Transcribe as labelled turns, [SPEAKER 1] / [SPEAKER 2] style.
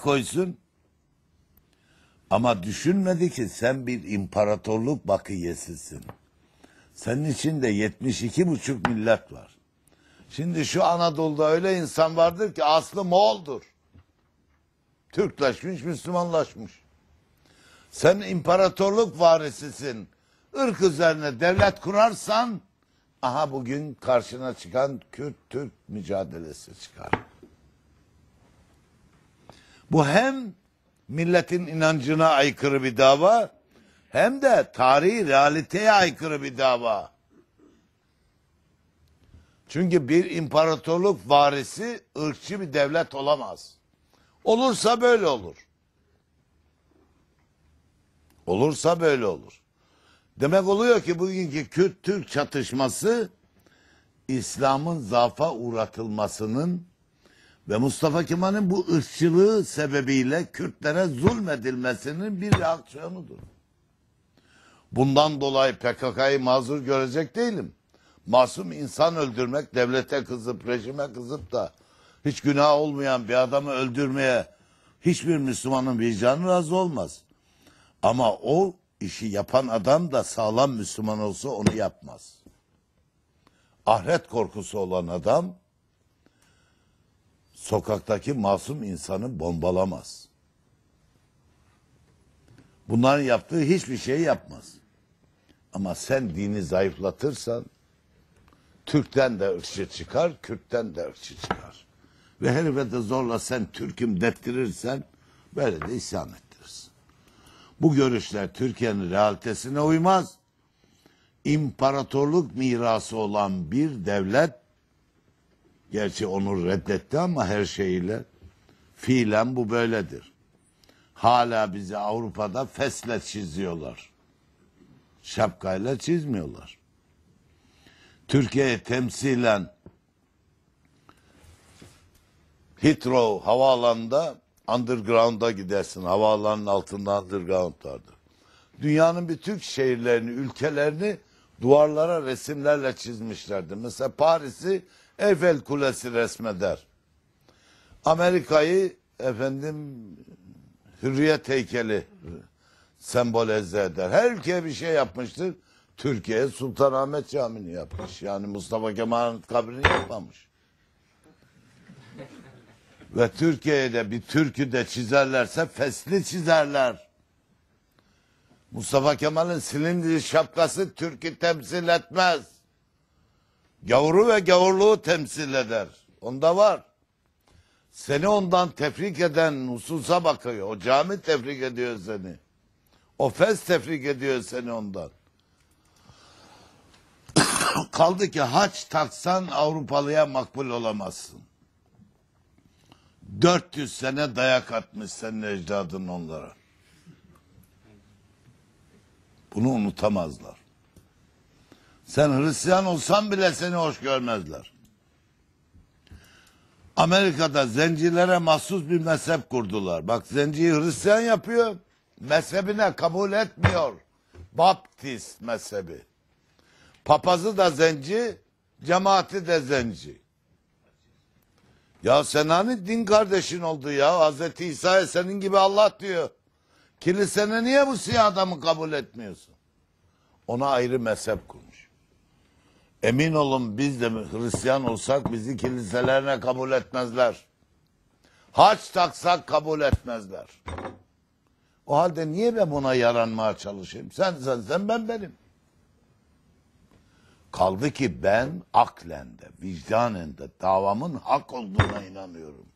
[SPEAKER 1] koysun. Ama düşünmedi ki sen bir imparatorluk bakiyesisin. Senin içinde 72 buçuk millet var. Şimdi şu Anadolu'da öyle insan vardır ki aslı Moğol'dur. Türkleşmiş, Müslümanlaşmış. Sen imparatorluk varisisin. Irk üzerine devlet kurarsan aha bugün karşına çıkan Kürt-Türk mücadelesi çıkar. Bu hem milletin inancına aykırı bir dava hem de tarihi realiteye aykırı bir dava. Çünkü bir imparatorluk varisi ırkçı bir devlet olamaz. Olursa böyle olur. Olursa böyle olur. Demek oluyor ki bugünkü Kürt-Türk çatışması İslam'ın zafa uğratılmasının ve Mustafa Kemal'in bu ırkçılığı sebebiyle Kürtlere zulmedilmesinin bir reaksiyonudur. Bundan dolayı PKK'yı mazur görecek değilim. Masum insan öldürmek, devlete kızıp, rejime kızıp da hiç günah olmayan bir adamı öldürmeye hiçbir Müslümanın vicdanı razı olmaz. Ama o işi yapan adam da sağlam Müslüman olsa onu yapmaz. Ahiret korkusu olan adam sokaktaki masum insanı bombalamaz. Bunların yaptığı hiçbir şey yapmaz. Ama sen dini zayıflatırsan Türk'ten de ırkçı çıkar, Kürt'ten de ırkçı çıkar. Ve herife de zorla sen Türk'üm dettirirsen böyle de isyan ettirirsin. Bu görüşler Türkiye'nin realitesine uymaz. İmparatorluk mirası olan bir devlet gerçi onu reddetti ama her şeyiyle fiilen bu böyledir. Hala bizi Avrupa'da fesle çiziyorlar. Şapkayla çizmiyorlar. Türkiye'yi temsilen Heathrow havaalanında underground'a gidersin. Havaalanının altında underground vardır. Dünyanın bütün şehirlerini, ülkelerini duvarlara resimlerle çizmişlerdi. Mesela Paris'i Eiffel Kulesi resmeder. Amerika'yı efendim hürriyet heykeli sembolize eder. Her ülkeye bir şey yapmıştır. Türkiye Sultanahmet Camii'ni yapmış. Yani Mustafa Kemal'in kabrini yapmamış. Ve Türkiye'de bir türkü de çizerlerse fesli çizerler. Mustafa Kemal'in silindiri şapkası Türk'ü temsil etmez. Gavuru ve gavurluğu temsil eder. Onda var. Seni ondan tefrik eden hususa bakıyor. O cami tefrik ediyor seni. O fes tefrik ediyor seni ondan. Kaldı ki haç taksan Avrupalıya makbul olamazsın. 400 sene dayak atmış senin ecdadın onlara. Bunu unutamazlar. Sen Hristiyan olsan bile seni hoş görmezler. Amerika'da zencilere mahsus bir mezhep kurdular. Bak zenciyi Hristiyan yapıyor, mezhebine kabul etmiyor. Baptist mezhebi. Papazı da zenci, cemaati de zenci. Ya sen hani din kardeşin oldu ya? Hazreti İsa'ya senin gibi Allah diyor. Kilisene niye bu siyah adamı kabul etmiyorsun? Ona ayrı mezhep kurmuş. Emin olun biz de Hristiyan olsak bizi kiliselerine kabul etmezler. Haç taksak kabul etmezler. O halde niye ben buna yaranmaya çalışayım? Sen sen sen ben benim. Kaldı ki ben aklen de, davamın hak olduğuna inanıyorum.